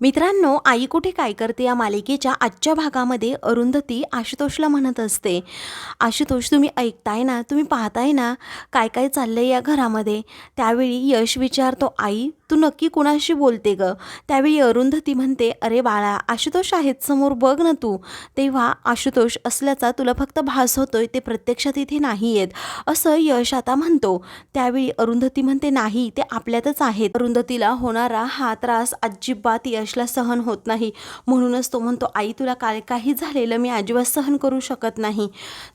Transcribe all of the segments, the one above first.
मित्रांनो आई कुठे काय करते या मालिकेच्या आजच्या भागामध्ये? अरुंधती आशुतोषला म्हणत असते. आशुतोष तुम्ही ऐकताय ना? तुम्ही पाहताय ना? काय काय चाललं आहे या घरामध्ये? त्यावेळी यश विचारतो आई तू नक्की कुणाशी बोलते ग? त्यावेळी अरुंधती म्हणते अरे बाळा आशुतोष आहेत समोर बघ ना तू. तेव्हा आशुतोष असल्याचा तुला फक्त भास होतोय ते प्रत्यक्षात इथे नाही आहेत असं यश आता म्हणतो. त्यावेळी अरुंधती म्हणते नाही ते आपल्यातच आहेत. अरुंधतीला होणारा हा त्रास अजिबात यश यशला सहन होत नाही. म्हणूनच तो म्हणतो आई तुला काय काही झालेलं मी अजिबात सहन करू शकत नाही.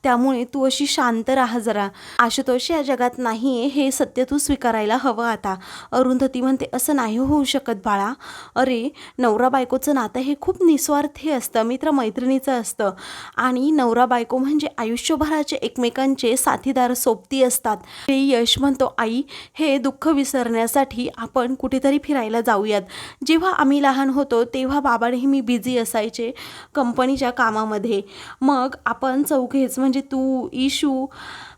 त्यामुळे तू अशी शांत राहा जरा. आशुतोष या जगात नाही आहे हे सत्य तू स्वीकारायला हवं आता. अरुंधती म्हणते असं नाही हो होऊ शकत बाळा. अरे नवरा बायकोचं नातं हे खूप निस्वार्थी असतं मित्र मैत्रिणीचं असतं. आणि नवरा बायको म्हणजे आयुष्यभराचे एकमेकांचे साथीदार सोबती असतात. हे यश म्हणतो आई हे दुःख विसरण्यासाठी आपण कुठेतरी फिरायला जाऊयात. जेव्हा आम्ही लहान होतो तेव्हा बाबा नेहमी बिझी असायचे कंपनीच्या कामामध्ये. मग आपण चौघेच म्हणजे तू इशू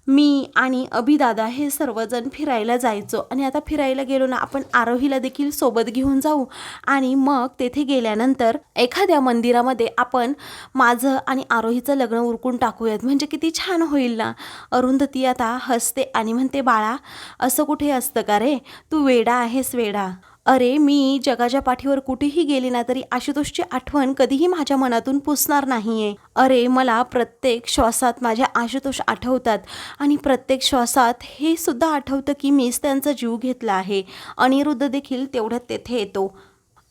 मी आणि अभिदादा हे सर्वजण फिरायला जायचो. आणि आता फिरायला गेलो ना आपण आरोहीला देखील सोबत घेऊन जाऊ. आणि मग तेथे गेल्यानंतर एखाद्या मंदिरामध्ये आपण माझं आणि आरोहीचं लग्न उरकून टाकूयात. म्हणजे किती छान होईल ना. अरुंधती आता हसते आणि म्हणते बाळा असं कुठे असतं का रे? तू वेडा आहेस वेडा. अरे मी जगाच्या पाठीवर कुठेही गेली ना तरी आशुतोषची आठवण कधीही माझ्या मनातून पुसणार नाहीये. अरे मला प्रत्येक श्वासात माझ्या आशुतोष आठवतात आणि प्रत्येक श्वासात हे सुद्धा आठवतं की मीच त्यांचा जीव घेतला आहे. अनिरुद्ध देखील तेवढ्यात तेथे येतो.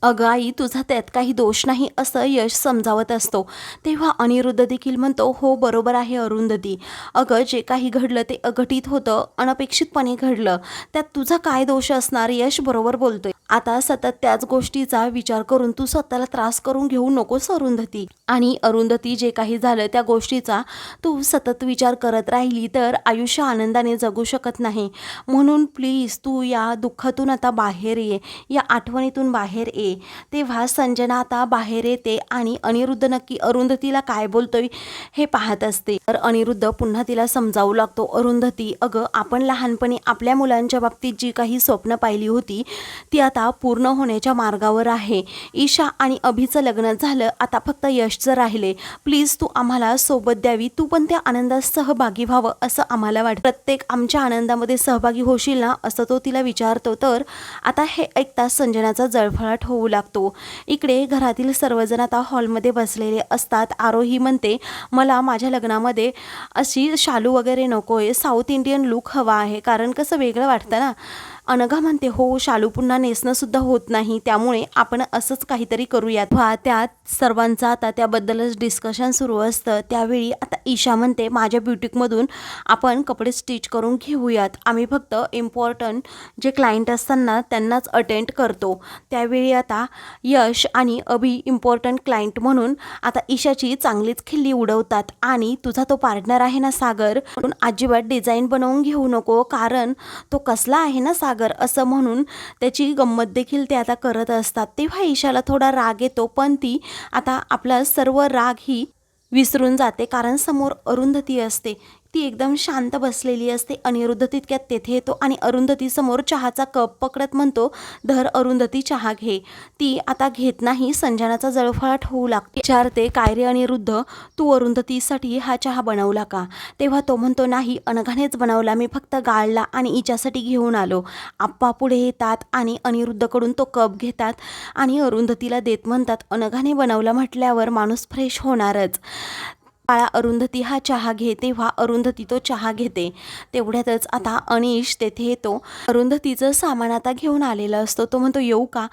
अगं आई तुझा त्यात काही दोष नाही असं यश समजावत असतो. तेव्हा अनिरुद्ध देखील म्हणतो हो बरोबर आहे अरुंधती. अगं जे काही घडलं ते अघटित होतं अनपेक्षितपणे घडलं. त्यात तुझा काय दोष असणार यश बरोबर बोलतोय. आता सतत त्याच गोष्टीचा विचार करून तू स्वतःला त्रास करून घेऊ नकोस अरुंधती आणि अरुंधती जे काही झालं त्या गोष्टीचा तू सतत विचार करत राहिली तर आयुष्य आनंदाने जगू शकत नाही. म्हणून प्लीज तू या दुःखातून आता बाहेर ये. या आठवणीतून बाहेर ये. तेव्हा संजना आता बाहेर येते आणि अनिरुद्ध नक्की अरुंधतीला काय बोलतोय हे पाहत असते. तर अनिरुद्ध पुन्हा तिला समजावू लागतो. अरुंधती अगं आपण लहानपणी आपल्या मुलांच्या बाबतीत जी काही स्वप्न पाहिली होती ती आता आता पूर्ण होण्याच्या मार्गावर आहे. ईशा आणि अभिचं लग्न झालं आता फक्त यशचं राहिले. प्लीज तू आम्हाला सोबत द्यावी तू पण त्या आनंदात सहभागी व्हावं असं आम्हाला वाटतं. प्रत्येक आमच्या आनंदामध्ये सहभागी होशील ना असं तो तिला विचारतो. तर आता हे ऐकताच संजनाचा जळफळाट होऊ लागतो. इकडे घरातील सर्वजण आता हॉलमध्ये बसलेले असतात. आरोही म्हणते मला माझ्या लग्नामध्ये अशी शालू वगैरे नको आहे साऊथ इंडियन लुक हवा आहे. कारण कसं वेगळं वाटतं ना. अनघा म्हणते हो शालू पुन्हा नेसणं सुद्धा होत नाही त्यामुळे आपण असंच काहीतरी करूयात. व्हा त्यात सर्वांचं आता त्याबद्दलच डिस्कशन सुरू असतं. त्यावेळी आता ईशा म्हणते माझ्या ब्युटिकमधून आपण कपडे स्टिच करून घेऊयात. आम्ही फक्त इम्पॉर्टंट जे क्लायंट असताना त्यांनाच अटेंड करतो. त्यावेळी आता यश आणि अभि इम्पॉर्टंट क्लायंट म्हणून आता ईशाची चांगलीच खिल्ली उडवतात. आणि तुझा तो पार्टनर आहे ना सागर? म्हणून अजिबात डिझाईन बनवून घेऊ नको कारण तो कसला आहे ना सागर? असं म्हणून त्याची गंमत देखील ते आता करत असतात. तेव्हा ईशाला थोडा राग येतो पण ती आता आपला सर्व राग ही विसरून जाते कारण समोर अरुंधती असते. ती एकदम शांत बसलेली असते. अनिरुद्ध तितक्यात तेथे येतो आणि अरुंधती समोर चहाचा कप पकडत म्हणतो धर अरुंधती चहा घे. ती आता घेत नाही संजनाचा जळफळाट होऊ लागतो. विचारते काय रे अनिरुद्ध तू अरुंधतीसाठी हा चहा बनवला का? तेव्हा तो म्हणतो नाही अनघानेच बनवला. मी फक्त गाळला आणि हिच्यासाठी घेऊन आलो. आप्पा पुढे येतात आणि अनिरुद्धकडून तो कप घेतात आणि अरुंधतीला देत म्हणतात अनघाने बनवला म्हटल्यावर माणूस फ्रेश होणारच. काळा अरुंधती हा चहा घे तेव्हा अरुंधती तो चहा घेते. तेवढ्यातच आता अनिश तेथे येतो. अरुंधतीचं सामान आता घेऊन आलेला असतो. तो म्हणतो येऊ का?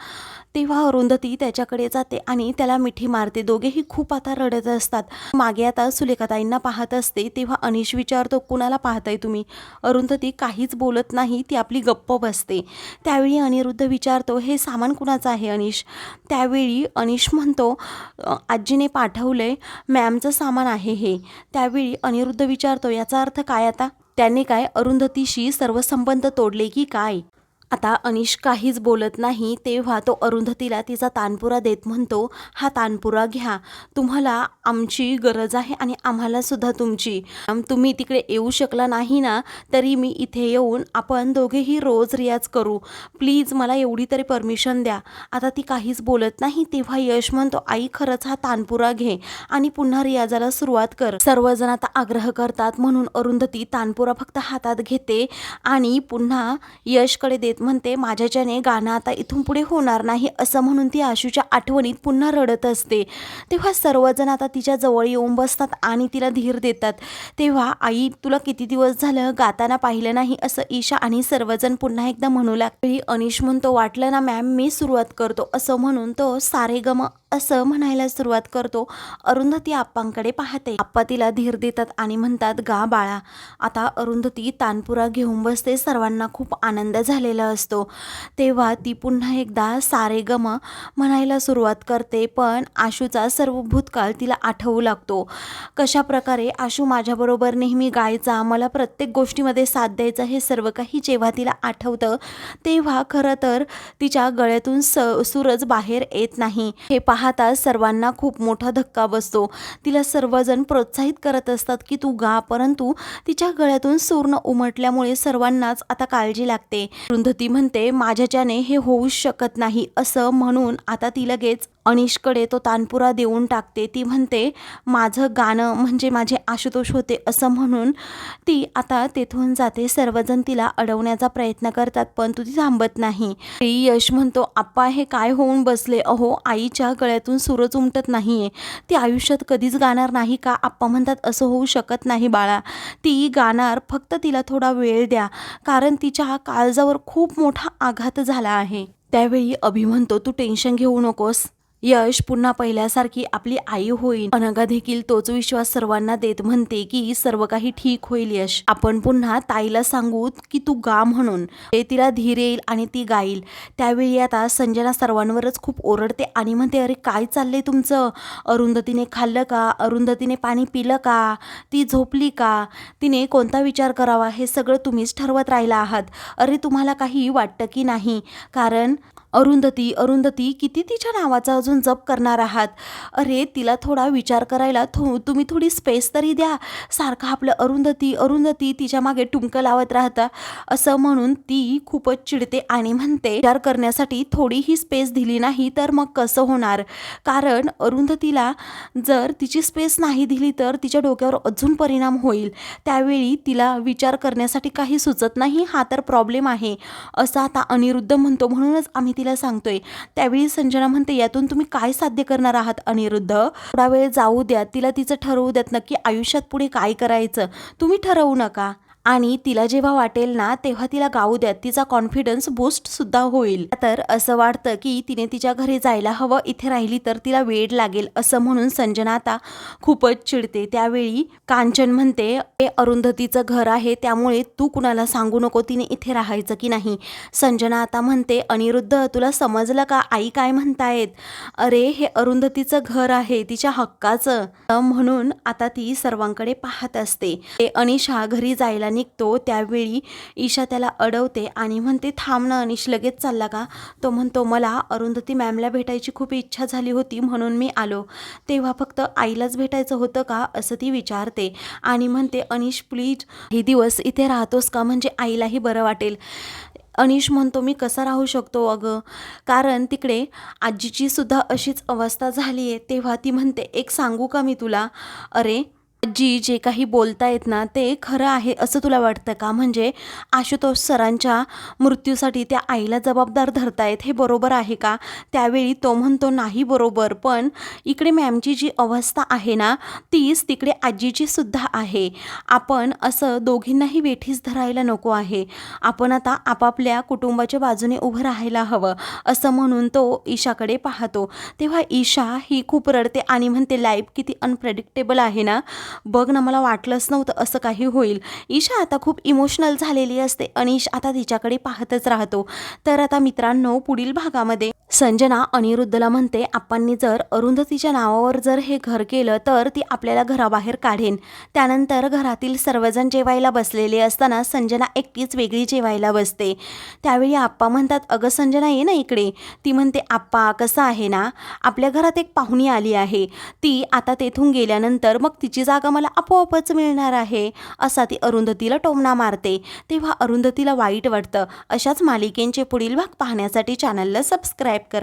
तेव्हा अरुंधती त्याच्याकडे जाते आणि त्याला मिठी मारते. दोघेही खूप आता रडत असतात. मागे आता सुलेखाताईंना पाहत असते. तेव्हा अनिश विचारतो कुणाला पाहताय तुम्ही? अरुंधती काहीच बोलत नाही. ती आपली गप्प बसते. त्यावेळी अनिरुद्ध विचारतो हे सामान कुणाचं आहे अनिश? त्यावेळी अनिश म्हणतो आजीने पाठवलंय. मॅमचं सामान आहे हे. त्यावेळी अनिरुद्ध विचारतो याचा अर्थ काय आता? त्याने काय अरुंधतीशी सर्व संबंध तोडले की काय? आता अनिश काहीच बोलत नाही तेव्हा तो अरुंधतीला तिचा तानपुरा देत म्हणतो हा तानपुरा घ्या. तुम्हाला आमची गरज आहे आणि आम्हालासुद्धा तुमची. तुम्ही तिकडे येऊ शकला नाही ना तरी मी इथे येऊन आपण दोघेही रोज रियाज करू. प्लीज मला एवढी तरी परमिशन द्या. आता ती काहीच बोलत नाही तेव्हा यश म्हणतो आई खरंच हा तानपुरा घे आणि पुन्हा रियाजाला सुरुवात कर. सर्वजण आता आग्रह करतात म्हणून अरुंधती तानपुरा फक्त हातात घेते आणि पुन्हा यशकडे देत म्हणते माझ्याच्याने गाणं आता इथून पुढे होणार नाही असं म्हणून ती आशूच्या आठवणीत पुन्हा रडत असते. तेव्हा सर्वजण आता तिच्या जवळ येऊन बसतात आणि तिला धीर देतात. तेव्हा आई तुला किती दिवस झालं गाताना पाहिलं नाही असं ईशा आणि सर्वजण पुन्हा एकदा म्हणू लागली. अनिश म्हणतो वाटलं ना मॅम मी सुरुवात करतो असं म्हणून तो सारे गम असं म्हणायला सुरुवात करतो. अरुंधती आप्पांकडे पाहते. आप्पा तिला धीर देतात आणि म्हणतात गा बाळा आता अरुंधती तानपुरा घेऊन बसते. सर्वांना खूप आनंद झालेला असतो. तेव्हा ती पुन्हा एकदा सारे गम म्हणायला सुरुवात करते पण आशूचा सर्व भूतकाळ तिला आठवू लागतो. कशा प्रकारे आशू माझ्याबरोबर नेहमी गायचा मला प्रत्येक गोष्टीमध्ये साथ द्यायचा हे सर्व काही जेव्हा तिला आठवतं तेव्हा खरं तर तिच्या गळ्यातून स सूरज बाहेर येत नाही. हे पाहता सर्वांना खूप मोठा धक्का बसतो. तिला सर्वजण प्रोत्साहित करत असतात की तू गा परंतु तिच्या गळ्यातून सूर उमटल्यामुळे सर्वांनाच आता काळजी लागते. रुंधती म्हणते माझ्याच्याने हे होऊच शकत नाही असं म्हणून आता ती लगेच अनिशकडे तो तानपुरा देऊन टाकते. ती म्हणते माझं गाणं म्हणजे माझे आशुतोष होते असं म्हणून ती आता तेथून जाते. सर्वजण तिला अडवण्याचा प्रयत्न करतात पण तू ती थांबत नाही. यश म्हणतो आप्पा हे काय होऊन बसले? अहो आईच्या गळ्यातून सुरच उमटत नाहीये. ती आयुष्यात कधीच गाणार नाही का? आप्पा म्हणतात असं होऊ शकत नाही बाळा. ती गाणार फक्त तिला थोडा वेळ द्या. कारण तिच्या काळजावर खूप मोठा आघात झाला आहे. त्यावेळी अभि म्हणतो तू टेन्शन घेऊ नकोस. यश पुन्हा पहिल्यासारखी आपली आई होईल अनघा देखील तोच विश्वास सर्वांना देत म्हणते की सर्व काही ठीक होईल यश. आपण पुन्हा ताईला सांगू की तू गा म्हणून. ते तिला धीर येईल आणि ती गाईल. त्यावेळी आता संजना सर्वांवरच खूप ओरडते आणि म्हणते अरे काय चाललंय तुमचं? अरुंधतीने खाल्लं का? अरुंधतीने पाणी पिलं का? ती झोपली का? तिने कोणता विचार करावा? हे सगळं तुम्हीच ठरवत राहिला आहात. अरे तुम्हाला काही वाटतं की नाही? कारण अरुंधती अरुंधती किती तिच्या नावाचा अजून जप करणार आहात? अरे तिला थोडा विचार करायला थो तुम्ही थोडी स्पेस तरी द्या. सारखं आपलं अरुंधती अरुंधती तिच्यामागे टुमकं लावत राहता. असं म्हणून ती खूपच चिडते आणि म्हणते विचार करण्यासाठी थोडीही स्पेस दिली नाही तर मग कसं होणार? कारण अरुंधतीला जर तिची स्पेस नाही दिली तर तिच्या डोक्यावर अजून परिणाम होईल. त्यावेळी तिला विचार करण्यासाठी काही सुचत नाही. हा तर प्रॉब्लेम आहे. असं आता अनिरुद्ध म्हणतो म्हणूनच आम्ही तिला सांगतोय. त्यावेळी संजना म्हणते यातून तुम्ही काय साध्य करणार आहात अनिरुद्ध? थोडा वेळ जाऊ द्या. तिला तिचं ठरवू द्यात नक्की आयुष्यात पुढे काय करायचं? तुम्ही ठरवू नका. आणि तिला जेव्हा वाटेल ना तेव्हा तिला गाऊ द्यात तिचा कॉन्फिडन्स बूस्ट सुद्धा होईल. तर असं वाटतं की तिने तिच्या घरी जायला हवं. इथे राहिली तर तिला वेळ लागेल असं म्हणून संजना आता खूपच चिडते. त्यावेळी कांचन म्हणते हे अरुंधतीचं घर आहे त्यामुळे तू कुणाला सांगू नको? तिने इथे राहायचं की नाही? संजना आता म्हणते अनिरुद्ध तुला समजलं का? आई काय म्हणतायत? अरे हे अरुंधतीचं घर आहे तिच्या हक्काचं. म्हणून आता ती सर्वांकडे पाहत असते. ते अनिशा घरी जायला निघतो त्यावेळी ईशा त्याला अडवते आणि म्हणते थांब ना अनिश लगेच चालला का? तो म्हणतो मला अरुंधती मॅमला भेटायची खूप इच्छा झाली होती म्हणून मी आलो. तेव्हा फक्त आईलाच भेटायचं होतं का? असं ती विचारते आणि म्हणते अनिश प्लीज हे दिवस इथे राहतोस का? म्हणजे आईलाही बरं वाटेल. अनिश म्हणतो मी कसा राहू शकतो अगं? कारण तिकडे आजीची सुद्धा अशीच अवस्था झाली आहे तेव्हा ती म्हणते एक सांगू का मी तुला? अरे आजी जे काही बोलतायत ना ते खरं आहे असं तुला वाटतं का? म्हणजे आशुतोष सरांच्या मृत्यूसाठी त्या आईला जबाबदार धरतायत हे बरोबर आहे का? त्यावेळी तो म्हणतो नाही बरोबर पण इकडे मॅमची जी अवस्था आहे ना तीच तिकडे आजीची सुद्धा आहे. आपण असं दोघींनाही वेठीस धरायला नको आहे. आपण आता आपापल्या कुटुंबाच्या बाजूने उभं राहायला हवं. असं म्हणून तो ईशाकडे पाहतो. तेव्हा ईशा ही खूप रडते आणि म्हणते लाईफ किती अनप्रेडिक्टेबल आहे ना. बघ ना मला वाटलंच नव्हतं असं काही होईल. ईशा आता खूप इमोशनल झालेली असते. अनिश आता तिच्याकडे पाहतच राहतो. तर आता मित्रांनो पुढील भागामध्ये संजना अनिरुद्धला म्हणते आप्पांनी जर अरुंधतीच्या नावावर जर हे घर केलं तर ती आपल्याला घराबाहेर काढेन. त्यानंतर घरातील सर्वजण जेवायला बसलेले असताना संजना एकटीच वेगळी जेवायला बसते. त्यावेळी आप्पा म्हणतात अगं संजना ये ना इकडे. ती म्हणते आप्पा कसं आहे ना? आपल्या घरात एक पाहुणी आली आहे. ती आता तेथून गेल्यानंतर मग तिची जागा मला आपोआपच मिळणार आहे असा ती अरुंधतीला टोमणा मारते. तेव्हा अरुंधतीला वाईट वाटतं. अशाच मालिकेंचे पुढील भाग पाहण्यासाठी चॅनलला सबस्क्राईब करा.